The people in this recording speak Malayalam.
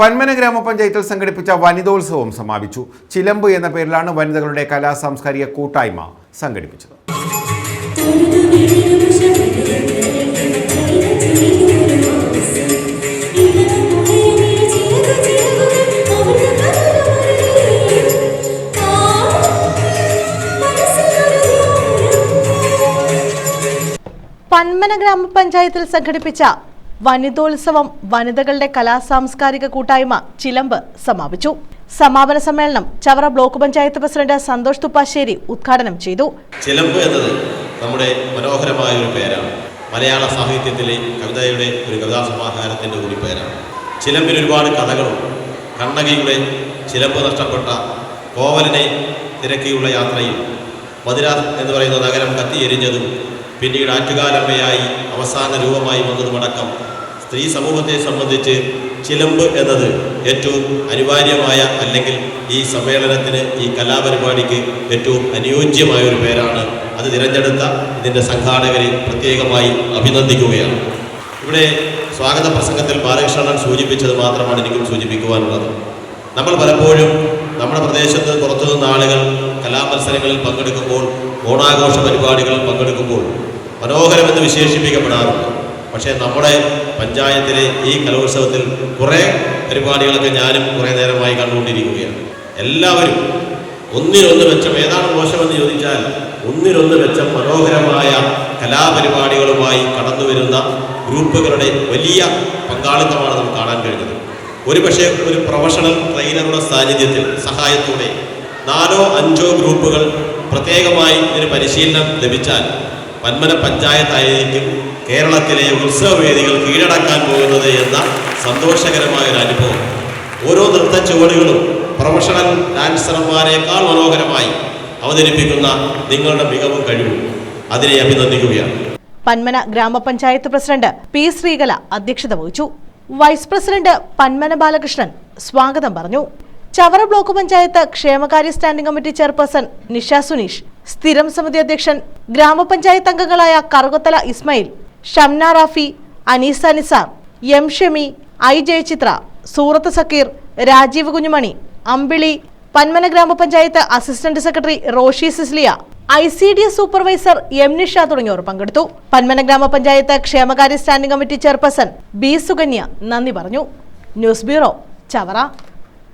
പന്മന ഗ്രാമപഞ്ചായത്തിൽ സംഘടിപ്പിച്ച വനിതോത്സവം സമാപിച്ചു. ചിലമ്പ് എന്ന പേരിലാണ് വനിതകളുടെ കലാ സാംസ്കാരിക കൂട്ടായ്മ സംഘടിപ്പിച്ചത്. പന്മന ഗ്രാമപഞ്ചായത്തിൽ സംഘടിപ്പിച്ച വനിതോത്സവം വനിതകളുടെ കലാസാംസ്കാരിക കൂട്ടായ്മ ചിലമ്പ് സമാപിച്ചു. സമാപന സമ്മേളനം ചവറ ബ്ലോക്ക് പഞ്ചായത്ത് പ്രസിഡന്റ് സന്തോഷ് തുപ്പാശ്ശേരി ഉദ്ഘാടനം ചെയ്തു. ചിലമ്പ് എന്നത് നമ്മുടെ മനോഹരമായ ഒരു പേരാണ്. മലയാള സാഹിത്യത്തിലെ കവിതയുടെ ഒരു കവിതാ സമാഹാരത്തിന്റെ കൂടി പേരാണ്. ചിലമ്പിന് ഒരുപാട് കഥകളുണ്ട്. കണ്ണകിയുടെ ചിലമ്പ് നഷ്ടപ്പെട്ട കോവലിനെ തിരക്കിയുള്ള യാത്രയിൽ മധുര എന്ന് പറയുന്ന നഗരം കത്തിയെരിഞ്ഞതും പിന്നീട് ആറ്റുകാലമ്മയായി അവസാന രൂപമായി വന്നതുമടക്കം സ്ത്രീ സമൂഹത്തെ സംബന്ധിച്ച് ചിലമ്പ് എന്നത് ഏറ്റവും അനിവാര്യമായ അല്ലെങ്കിൽ ഈ സമ്മേളനത്തിന് ഈ കലാപരിപാടിക്ക് ഏറ്റവും അനുയോജ്യമായ ഒരു പേരാണ്. അത് തിരഞ്ഞെടുത്ത ഇതിന്റെ സംഘാടകരെ പ്രത്യേകമായി അഭിനന്ദിക്കുകയാണ്. ഇവിടെ സ്വാഗത പ്രസംഗത്തിൽ ബാലകൃഷ്ണൻ സൂചിപ്പിച്ചത് മാത്രമാണ് എനിക്കും സൂചിപ്പിക്കുവാനുള്ളത്. നമ്മൾ പലപ്പോഴും നമ്മുടെ പ്രദേശത്ത് പുറത്തുനിന്ന ആളുകൾ കലാമത്സരങ്ങളിൽ പങ്കെടുക്കുമ്പോൾ ഓണാഘോഷ പരിപാടികളിൽ പങ്കെടുക്കുമ്പോൾ മനോഹരമെന്ന് വിശേഷിപ്പിക്കപ്പെടാറുണ്ട്. പക്ഷേ നമ്മുടെ പഞ്ചായത്തിലെ ഈ കലോത്സവത്തിൽ കുറേ പരിപാടികളൊക്കെ ഞാനും കുറേ നേരമായി കണ്ടുകൊണ്ടിരിക്കുകയാണ്. എല്ലാവരും ഒന്നിനൊന്ന് മെച്ചം ഏതാണ് മോശമെന്ന് ചോദിച്ചാൽ ഒന്നിനൊന്ന് മെച്ചം മനോഹരമായ കലാപരിപാടികളുമായി കടന്നു വരുന്ന ഗ്രൂപ്പുകളുടെ വലിയ പങ്കാളിത്തമാണ് നമുക്ക് കാണാൻ കഴിഞ്ഞത്. ഒരു പക്ഷേ ഒരു പ്രൊഫഷണൽ ട്രെയിനറുടെ സാന്നിധ്യത്തിൽ സഹായത്തോടെ നാലോ അഞ്ചോ ഗ്രൂപ്പുകൾ പ്രത്യേകമായി ഇതിന് പരിശീലനം ലഭിച്ചാൽ പന്മന പഞ്ചായത്തായിരിക്കും കേരളത്തിലെ ഉത്സവവേദികൾ കീഴടക്കാൻ പോകുന്നത് എന്ന സന്തോഷകരമായ ഒരു അനുഭവം. ഓരോ നൃത്ത ചുവടുകളും പ്രൊഫഷണൽ ഡാൻസർമാരെക്കാൾ മനോഹരമായി അവതരിപ്പിക്കുന്ന നിങ്ങളുടെ മികവും കഴിവും. അതിനെ അഭിനന്ദിക്കുകയാണ്. പന്മന ഗ്രാമപഞ്ചായത്ത് പ്രസിഡന്റ് പി ശ്രീകല അധ്യക്ഷത വഹിച്ചു. വൈസ് പ്രസിഡന്റ് പന്മന ബാലകൃഷ്ണൻ സ്വാഗതം പറഞ്ഞു. ചവറ ബ്ലോക്ക് പഞ്ചായത്ത് ക്ഷേമകാര്യ standing committee chairperson Nisha Suneesh. സ്ഥിരം സമിതി അധ്യക്ഷൻ ഗ്രാമപഞ്ചായത്ത് അംഗങ്ങളായ കറുകത്തല ഇസ്മായിൽ ഷംന റാഫി അനീസ നിസാർ എം ഷമി ഐ ജയചിത്ര സൂറത്ത് സക്കീർ രാജീവ് കുഞ്ഞുമണി അമ്പിളി പന്മന ഗ്രാമപഞ്ചായത്ത് assistant secretary Roshi Cislia I C D S supervisor M Nisha തുടങ്ങിയവർ പങ്കെടുത്തു. പന്മന ഗ്രാമപഞ്ചായത്ത് ക്ഷേമകാര്യ standing committee chairperson B Sukanya നന്ദി പറഞ്ഞു. News bureau Chavara.